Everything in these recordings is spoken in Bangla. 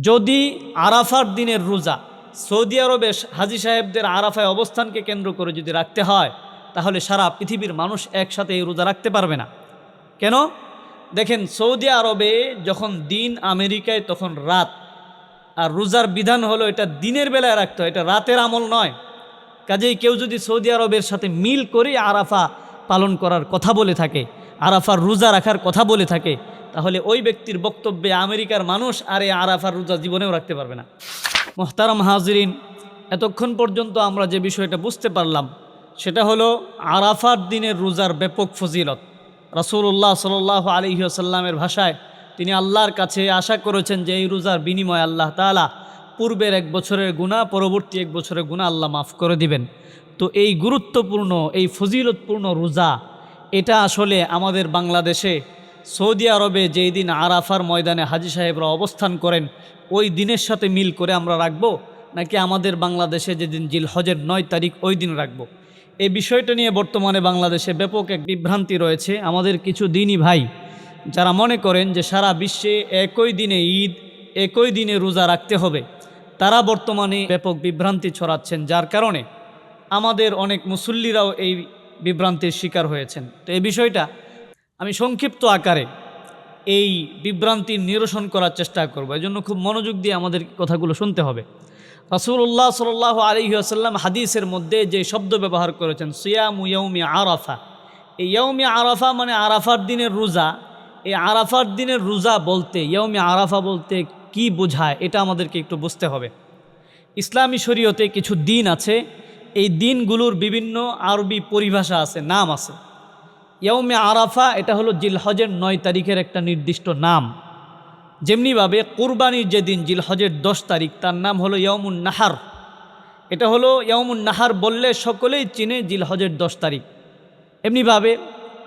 যদি আরাফার দিনের রোজা সৌদি আরবে হাজি সাহেবদের আরাফায় অবস্থানকে কেন্দ্র করে যদি রাখতে হয়, তাহলে সারা পৃথিবীর মানুষ একসাথে এই রোজা রাখতে পারবে না। কেন? দেখেন, সৌদি আরবে যখন দিন আমেরিকায়, তখন রাত। আর রোজার বিধান হলো এটা দিনের বেলায় রাখতে হয়, এটা রাতের আমল নয়। কাজেই কেউ যদি সৌদি আরবের সাথে মিল করে আরাফা পালন করার কথা বলে থাকে, আরাফার রোজা রাখার কথা বলে থাকে তাহলে ওই ব্যক্তির বক্তব্যে আমেরিকার মানুষ আর এই আরাফার রোজা জীবনেও রাখতে পারবে না। মোহতারাম হাজরিন, এতক্ষণ পর্যন্ত আমরা যে বিষয়টা বুঝতে পারলাম, সেটা হলো আরাফার দিনের রোজার ব্যাপক ফজিলত। রাসূলুল্লাহ সাল্লাহ আলিহাসাল্লামের ভাষায় তিনি আল্লাহর কাছে আশা করেছেন যে এই রোজার বিনিময়ে আল্লাহ তাআলা পূর্বের এক বছরের গুণা পরবর্তী এক বছরের গুণা আল্লাহ মাফ করে দিবেন। তো এই গুরুত্বপূর্ণ, এই ফজিলতপূর্ণ রোজা, এটা আসলে আমাদের বাংলাদেশে সৌদি আরবে যেই দিন আরাফার ময়দানে হাজি সাহেবরা অবস্থান করেন, ওই দিনের সাথে মিল করে আমরা রাখব, নাকি আমাদের বাংলাদেশে যেদিন জিল হজের নয় তারিখ, ওই দিন রাখব? এই বিষয়টা নিয়ে বর্তমানে বাংলাদেশে ব্যাপক এক বিভ্রান্তি রয়েছে। আমাদের কিছু দিনই ভাই, যারা মনে করেন যে সারা বিশ্বে একই দিনে ঈদ, একই দিনে রোজা রাখতে হবে, তারা বর্তমানে ব্যাপক বিভ্রান্তি ছড়াচ্ছেন। যার কারণে আমাদের অনেক মুসল্লিরাও এই বিভ্রান্তির শিকার হয়েছেন। তো এই বিষয়টা আমি সংক্ষিপ্ত আকারে এই বিভ্রান্তির নিরসন করার চেষ্টা করব। এই জন্য খুব মনোযোগ দিয়ে আমাদের কথাগুলো শুনতে হবে। রাসূলুল্লাহ সাল্লাহ আলহি আসাল্লাম হাদিসের মধ্যে যে শব্দ ব্যবহার করেছেন, সিয়াম ইয়ৌমি আরাফা। এই ইয়ৌমি আরাফা মানে আরাফার দিনের রোজা। এই আরাফার দিনের রোজা বলতে ইয়ৌমি আরাফা বলতে কি বোঝায়, এটা আমাদেরকে একটু বুঝতে হবে। ইসলামী শরীয়তে কিছু দিন আছে, এই দিনগুলোর বিভিন্ন আরবি পরিভাষা আছে, নাম আছে। ইয়ৌমে আরাফা, এটা হলো জিলহজের নয় তারিখের একটা নির্দিষ্ট নাম। যেমনিভাবে কুরবানির যেদিন জিলহজের দশ তারিখ, তার নাম হলো ইয়মুন নাহার। এটা হলো ইয়মুন নাহার বললে সকলেই চিনে জিলহজের দশ তারিখ। এমনিভাবে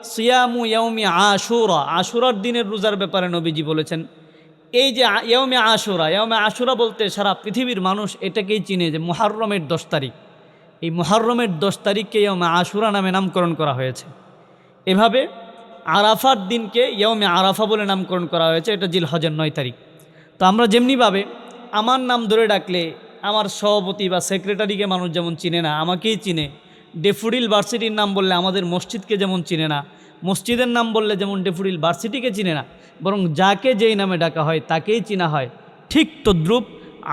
সিয়ামু ইয়ৌমি আশুরা, আশুরার দিনের রোজার ব্যাপারে নবীজি বলেছেন, এই যে ইয়মে আশুরা ইয়মে আশুরা বলতে সারা পৃথিবীর মানুষ এটাকেই চিনে যে মহারমের দশ তারিখ। এই মহারমের দশ তারিখকে ইয়মে আশুরা নামে নামকরণ করা হয়েছে। এভাবে আরাফার দিনকে ইয়মে আরাফা বলে নামকরণ করা হয়েছে, এটা জিল হজের নয় তারিখ। তো আমরা যেমনিভাবে আমার নাম ধরে ডাকলে আমার সভাপতি বা সেক্রেটারিকে মানুষ যেমন চিনে না, আমাকেই চিনে। ডেফুডিল ভার্সিটির নাম বললে আমাদের মসজিদকে যেমন চিনে না, মসজিদের নাম বললে যেমন ডেফুডিল ভার্সিটিকে চিনে না, বরং যাকে যেই নামে ডাকা হয় তাকেই চিনা হয়। ঠিক তদ্রুপ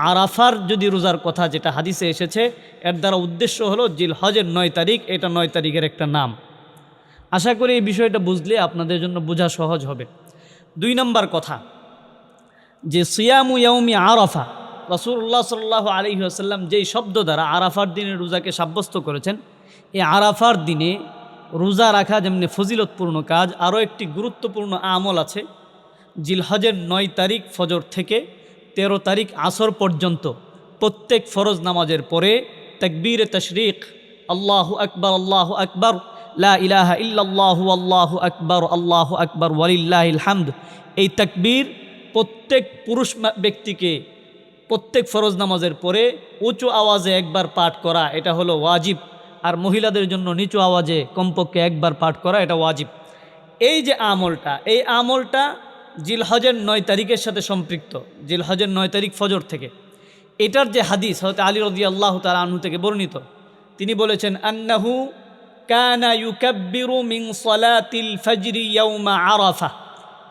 আরাফার যদি রোজার কথা যেটা হাদিসে এসেছে, এর দ্বারা উদ্দেশ্য হলো জিল হজের নয় তারিখ, এটা নয় তারিখের একটা নাম। আশা করি এই বিষয়টা বুঝলে আপনাদের জন্য বোঝা সহজ হবে। দুই নম্বর কথা, যে সিয়ামু ইয়াউমি আরাফা রসুল্লাহ সাল্লাহ আলী আসাল্লাম যেই শব্দ দ্বারা আরাফার দিনে রোজাকে সাব্যস্ত করেছেন, এই আরাফার দিনে রোজা রাখা যেমনি ফজিলতপূর্ণ কাজ, আরও একটি গুরুত্বপূর্ণ আমল আছে, জিলহজের নয় তারিখ ফজর থেকে ১৩ তারিখ আসর পর্যন্ত প্রত্যেক ফরজ নামাজের পরে তকবীর তশরিক আল্লাহ আকবর আল্লাহ আকবর লা ইলাহা ইল্লাল্লাহু আল্লাহু আকবর, আল্লাহ আকবর ওয়ালিল্লাহিল হামদ এই তাকবীর প্রত্যেক পুরুষ ব্যক্তিকে প্রত্যেক ফরজ নামাজের পরে উঁচু আওয়াজে একবার পাঠ করা, এটা হলো ওয়াজিব। আর মহিলাদের জন্য নিচু আওয়াজে কমপক্ষে একবার পাঠ করা, এটা ওয়াজিব। এই যে আমলটা, এই আমলটা জিলহজের নয় তারিখের সাথে সম্পৃক্ত, জিলহজের নয় তারিখ ফজর থেকে। এটার যে হাদিস হয়তো আলী রদি আল্লাহ তালা আনহু থেকে বর্ণিত, তিনি বলেছেন, আন্নাহু কানা ইউকাব্বিরু মিন সলাতিল ফজরি ইয়াউমা আরাফা।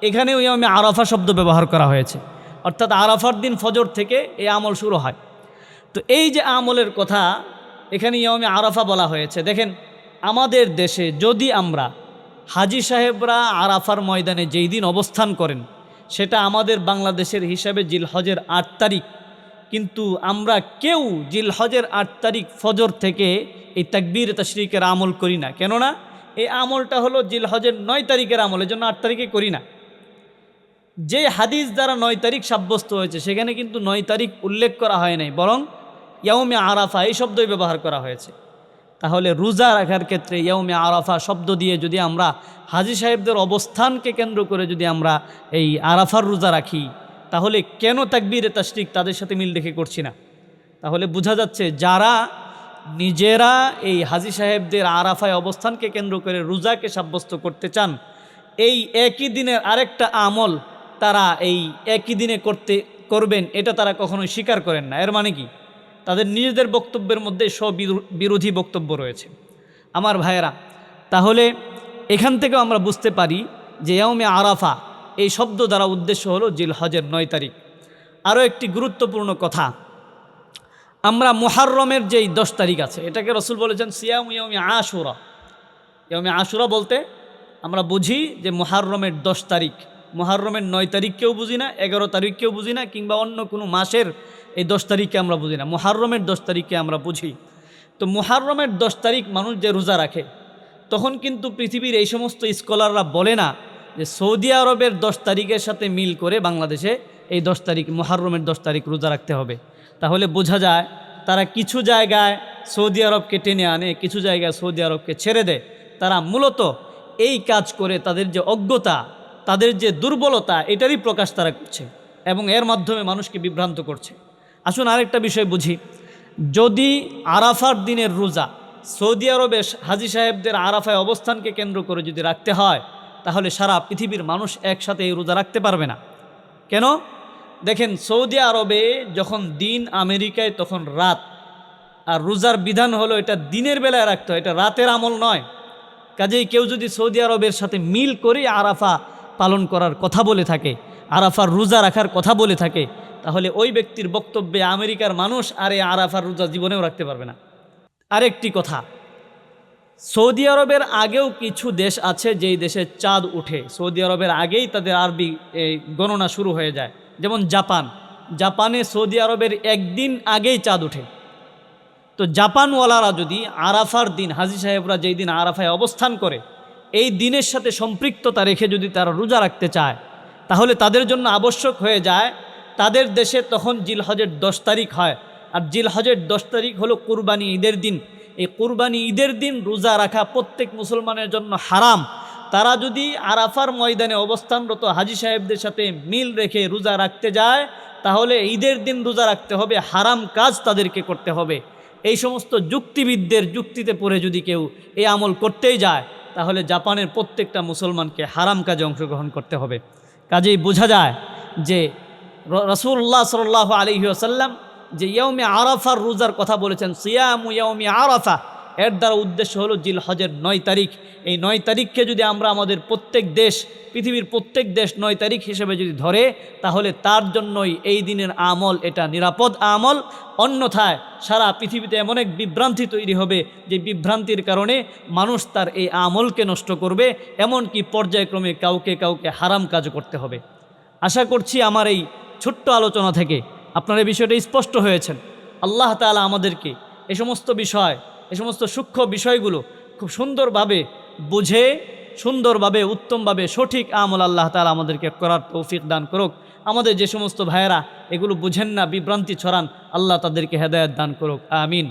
এখানেও ইয়াউমে আরাফা শব্দ ব্যবহার করা হয়েছে। অর্থাৎ আরাফার দিন ফজর থেকে এই আমল শুরু হয়। তো এই যে আমলের কথা, এখানে ইয়ামে আরাফা বলা হয়েছে। দেখেন, আমাদের দেশে যদি আমরা হাজি সাহেবরা আরাফার ময়দানে যেই দিন অবস্থান করেন, সেটা আমাদের বাংলাদেশের হিসাবে জিলহজের আট তারিখ কিন্তু আমরা কেউ জিলহজের আট তারিখ ফজর থেকে এই তাকবীর তশরিকের আমল করি না। কেননা এই আমলটা হলো জিলহজের নয় তারিখের আমল এই জন্য আট তারিখে করি না। যে হাদিস দ্বারা নয় তারিখ সাব্যস্ত হয়েছে, সেখানে কিন্তু নয় তারিখ উল্লেখ করা হয় নাই, বরং ইয়ৌমে আরাফা এই শব্দই ব্যবহার করা হয়েছে। তাহলে রোজা রাখার ক্ষেত্রে ইয়ৌমে আরাফা শব্দ দিয়ে যদি আমরা হাজি সাহেবদের অবস্থানকে কেন্দ্র করে যদি আমরা এই আরাফার রোজা রাখি তাহলে কেন তাকবীরে তাশরিক তাদের সাথে মিল রেখে করছি না? তাহলে বোঝা যাচ্ছে যারা নিজেরা এই হাজি সাহেবদের আরাফায় অবস্থানকে কেন্দ্র করে রোজাকে সাব্যস্ত করতে চান, এই একই দিনের আরেকটা আমল তারা এই একই দিনে করতে, করবেন, এটা তারা কখনোই স্বীকার করেন না। এর মানে কি? তাদের নিজেদের বক্তব্যের মধ্যে স্ববিরোধী বক্তব্য রয়েছে। আমার ভাইয়েরা, তাহলে এখান থেকেও আমরা বুঝতে পারি যে ইয়াউমে আরাফা এই শব্দ দ্বারা উদ্দেশ্য হলো জিল হজের নয় তারিখ। আরও একটি গুরুত্বপূর্ণ কথা, আমরা মোহাররমের যেই দশ তারিখ আছে, এটাকে রসুল বলেছেন সিয়াম ইয়মি আশুরা। ইয়মি আশুরা বলতে আমরা বুঝি যে মোহাররমের দশ তারিখ। মোহাররমের নয় তারিখকেও বুঝি না, এগারো তারিখকেও বুঝি না, কিংবা অন্য কোনো মাসের এই দশ তারিখকে আমরা বুঝি না। মোহাররমের দশ তারিখকে আমরা বুঝি। তো মোহাররমের দশ তারিখ মানুষ যে রোজা রাখে, তখন কিন্তু পৃথিবীর এই সমস্ত স্কলাররা বলে না যে সৌদি আরবের দশ তারিখের সাথে মিল করে বাংলাদেশে এই দশ তারিখ, মোহাররমের দশ তারিখ রোজা রাখতে হবে। তাহলে বোঝা যায় তারা কিছু জায়গায় সৌদি আরবকে টেনে আনে, কিছু জায়গায় সৌদি আরবকে ছেড়ে দেয়। তারা মূলত এই কাজ করে তাদের যে অজ্ঞতা, তাদের যে দুর্বলতা, এটারই প্রকাশ তারা করছে এবং এর মাধ্যমে মানুষকে বিভ্রান্ত করছে। আসুন আরেকটা বিষয় বুঝি। যদি আরাফার দিনের রোজা সৌদি আরবে হাজি সাহেবদের আরাফায় অবস্থানকে কেন্দ্র করে যদি রাখতে হয় তাহলে সারা পৃথিবীর মানুষ একসাথে এই রোজা রাখতে পারবে না। কেন? দেখেন, সৌদি আরবে যখন দিন আমেরিকায়, তখন রাত। আর রোজার বিধান হলো এটা দিনের বেলায় রাখতে হয়, এটা রাতের আমল নয়। কাজেই কেউ যদি সৌদি আরবের সাথে মিল করে আরাফা পালন করার কথা বলে থাকে, আরাফার রোজা রাখার কথা বলে থাকে, তাহলে ওই ব্যক্তির বক্তব্যে আমেরিকার মানুষ আর এই আরাফার রোজা জীবনেও রাখতে পারবে না। আরেকটি কথা সৌদি আরবের আগেও কিছু দেশ আছে যেই দেশে চাঁদ উঠে। সৌদি আরবের আগেই তাদের আরবি গণনা শুরু হয়ে যায়। যেমন জাপান। জাপানে সৌদি আরবের একদিন আগেই চাঁদ উঠে। তো জাপানওয়ালারা যদি আরাফার দিন, হাজি সাহেবরা যেই দিন আরাফায় অবস্থান করে, এই দিনের সাথে সম্পৃক্ততা রেখে যদি তারা রোজা রাখতে চায়, তাহলে তাদের জন্য আবশ্যক হয়ে যায়, তাদের দেশে তখন জিলহজের দশ তারিখ হয়। আর জিলহজের দশ তারিখ হলো কুরবানি ঈদের দিন। এই কুরবানি ঈদের দিন রোজা রাখা প্রত্যেক মুসলমানের জন্য হারাম। তারা যদি আরাফার ময়দানে অবস্থানরত হাজি সাহেবদের সাথে মিল রেখে রোজা রাখতে যায়, তাহলে ঈদের দিন রোজা রাখতে হবে, হারাম কাজ তাদেরকে করতে হবে। এই সমস্ত যুক্তিবিদদের যুক্তিতে পড়ে যদি কেউ এই আমল করতেই যায়, তাহলে জাপানের প্রত্যেকটা মুসলমানকে হারাম কাজে অংশগ্রহণ করতে হবে। কাজেই বোঝা যায় যে রসুল্লাহ সাল্লাহ আলহি আসাল্লাম যে ইয়ৌমে আরাফার রোজার কথা বলেছেন, সিয়াম ইয়ৌমি আরাফা। এর দ্বারা উদ্দেশ্য হলো জিল হজের নয় তারিখ। এই নয় তারিখকে যদি আমরা আমাদের প্রত্যেক দেশ, পৃথিবীর প্রত্যেক দেশ নয় তারিখ হিসেবে যদি ধরে, তাহলে তার জন্যই এই দিনের আমল এটা নিরাপদ আমল। অন্যথায় সারা পৃথিবীতে এমন এক বিভ্রান্তি তৈরি হবে, যে বিভ্রান্তির কারণে মানুষ তার এই আমলকে নষ্ট করবে, এমনকি পর্যায়ক্রমে কাউকে কাউকে হারাম কাজ করতে হবে। আশা করছি আমার এই ছোট্ট আলোচনা থেকে আপনার এই বিষয়টা স্পষ্ট হয়েছেন। আল্লাহ তালা আমাদেরকে এ সমস্ত বিষয়, এ সমস্ত সূক্ষ্ম বিষয়গুলো খুব সুন্দরভাবে বুঝে, সুন্দরভাবে, উত্তমভাবে সঠিক আমল আল্লাহ তালা আমাদেরকে করার তৌফিক দান করুক। আমাদের যে সমস্ত ভাইয়েরা এগুলো বুঝেন না, বিভ্রান্তি ছড়ান, আল্লাহ তাদেরকে হেদায়ত দান করুক। আমিন।